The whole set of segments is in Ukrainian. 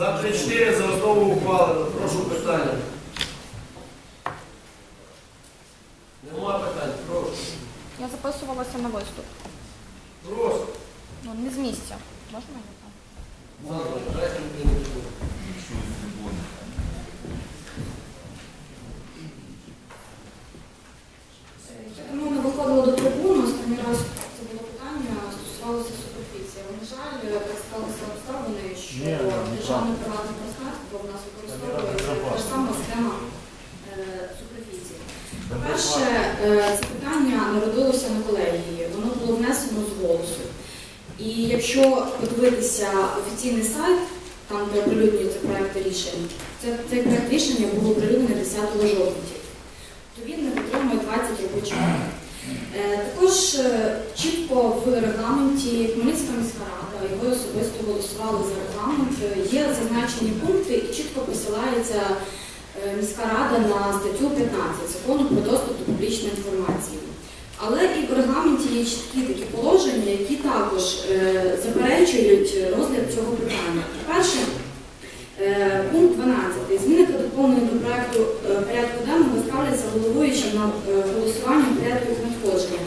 За 34 за основу ухвалено. Прошу питання. Нема питань. Прошу. Я записувалася на виступ. Прошу. Ну, не з місця. Можна я там? Сандра, дайте мені мікрофон. Ми не виходили до трибуни, останній раз це було питання, стосувалося суперфіції. Але, на жаль, так сталося обставини, що Ні, ну, державне приватне пространство в нас використовує та ж сама схема е, суперфіції. По-перше, е, це питання народилося на колегії, воно було внесено з голосу. І якщо подивитися офіційний сайт, там де оприлюднюється проект рішень, це, цей проект рішення було оприлюднений 10 жовтня то він не отримує 20 робочих днів. Е, Також е, чітко в регламенті Хмельницька міська рада, і ви особисто голосували за регламент, е, є зазначені пункти і чітко посилається е, міська рада на статтю 15 закону про доступ до публічної інформації. Але і в регламенті є чіткі такі положення, які також е, заперечують розгляд цього питання. Перше, Е, Пункт 12. Зміни та доповнення до проекту е, порядку денного ставляться головуючим на е, голосування порядку надходження.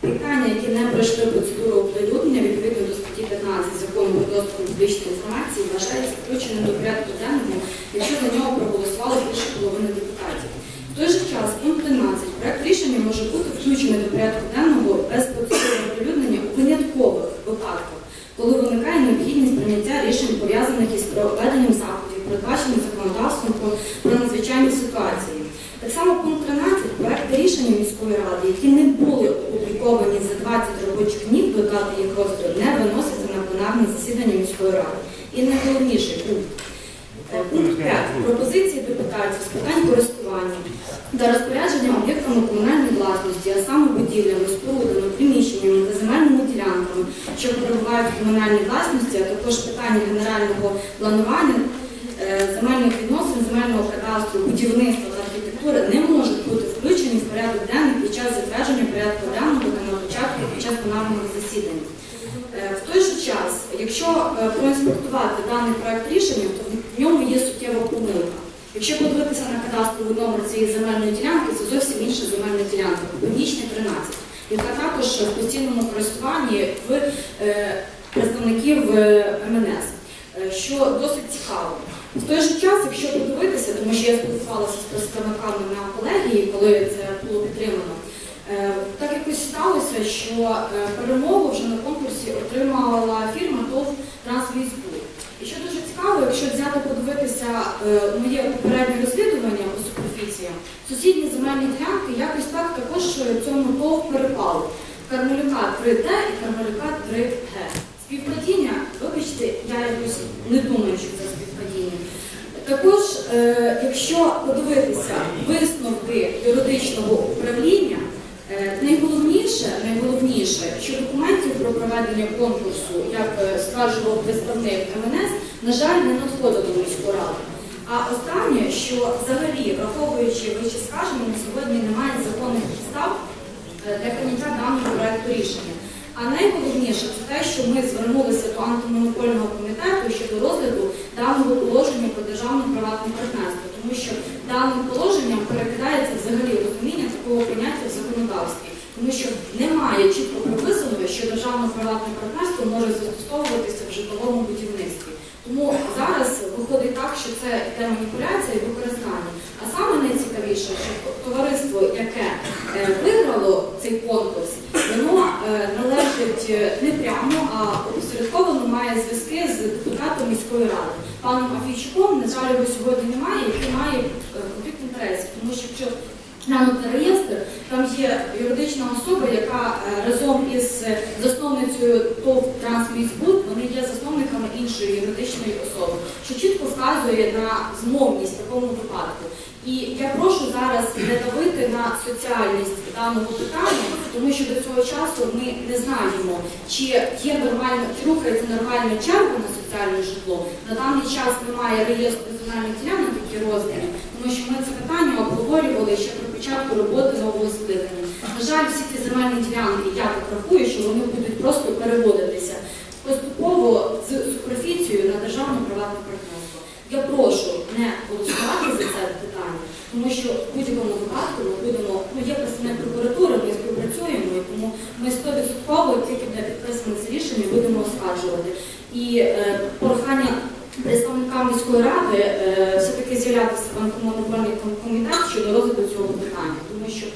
Питання, які не пройшли процедуру оприлюднення відповідно до 15 закону про доступ до публічної інформації, вважається включеним до порядку денного, якщо за нього проголосували більше половини депутатів. В той же час, пункт 13. Проект рішення може бути включений до порядку денного без процедури оприлюднення у виняткових випадках коли виникає необхідність прийняття рішень пов'язаних із проведенням заходів, передбачених законодавством про, про надзвичайні ситуації. Так само пункт 13 проекти рішення міської ради, які не були опубліковані за 20 робочих днів до дати їх розгляду, не виносяться на пленарне засідання міської ради. І найголовніший пункт. Е, Пункт 5. Пропозиції депутатів з питань користування та розпорядження об'єктами комунальної власності, а саме будівлями, спорудами, приміщеннями та земельними ділянками, що перебувають в комунальній власності, а також питання генерального планування, е, земельних відносин, земельного кадастру, будівництва та архітектури не можуть бути включені в порядок денний під час затвердження порядку денного та на початку під час пленарного засідання. Е, В той же час, якщо е, проінспектувати даний проект рішення, то в ньому є суттєва помилка. Якщо подивитися на кадастровий номер цієї земельної ділянки, це зовсім інша земельна ділянка, північна 13, яка також в постійному користуванні в е, представників е, МНС, е, що досить цікаво. В той же час, якщо подивитися, тому що я спілкувалася з представниками на колегії, коли це було підтримано, Е, Так якось сталося, що е, перемогу вже на конкурсі отримала фірма ТОВ «Трансвізбуд». І що дуже цікаво, якщо взяти подивитися е, моє попереднє розслідування по суперфіціям, сусідні земельні ділянки якось так також цьому ТОВ перепали. Кармелюка 3D і Кармелюка 3Г. Співпадіння, вибачте, я якось не думаю, що це співпадіння. Також, е, якщо подивитися висновки юридичного управління, е, найголовніше, найголовніше, що документів про проведення конкурсу, як е, стверджував представник МНС, на жаль, не надходило до міської ради. А останнє, що взагалі, враховуючи вище сказане, на сьогодні немає законних підстав е, для прийняття даного проекту рішення. А найголовніше це те, що ми звернулися до антимонопольного комітету щодо розгляду даного положення про державне приватне партнерство, тому що даним положенням перекидається взагалі розуміння такого поняття тому що немає чітко прописаного, що державне приватне партнерство може застосовуватися в житловому будівництві. Тому зараз виходить так, що це йде маніпуляція і використання. А саме найцікавіше, що товариство, яке е, виграло цей конкурс, воно е, належить е, не прямо, а опосередковано має зв'язки з депутатом міської ради. Паном Афійчуком, на жаль, його сьогодні немає, який має конфлікт інтересів, тому що якщо глянути реєстр, є юридична особа, яка е, разом із е, засновницею ТОВ «Трансміськбуд», є засновниками іншої юридичної особи, що чітко вказує на змовність в такому випадку. І я прошу зараз не давити на соціальність даного питання, тому що до цього часу ми не знаємо, чи є нормально, чи рухається нормальна черга на соціальне житло. На даний час немає реєстру земельних ділянок, які роздані, тому що ми це питання обговорювали ще при початку роботи нового скликання. На жаль, всі ці земельні ділянки, я так рахую, що вони будуть просто переводитися поступово з суперфіцією на державне приватне партнерство. Я прошу не голосувати за це питання, тому що в будь-якому випадку ми будемо, ну є представник прокуратури, ми співпрацюємо, тому ми 100% тільки буде підписане це рішення будемо оскаржувати. І е, прохання представникам міської ради е, все-таки з'являтися в антимонопольний комітет щодо розгляду цього питання, тому що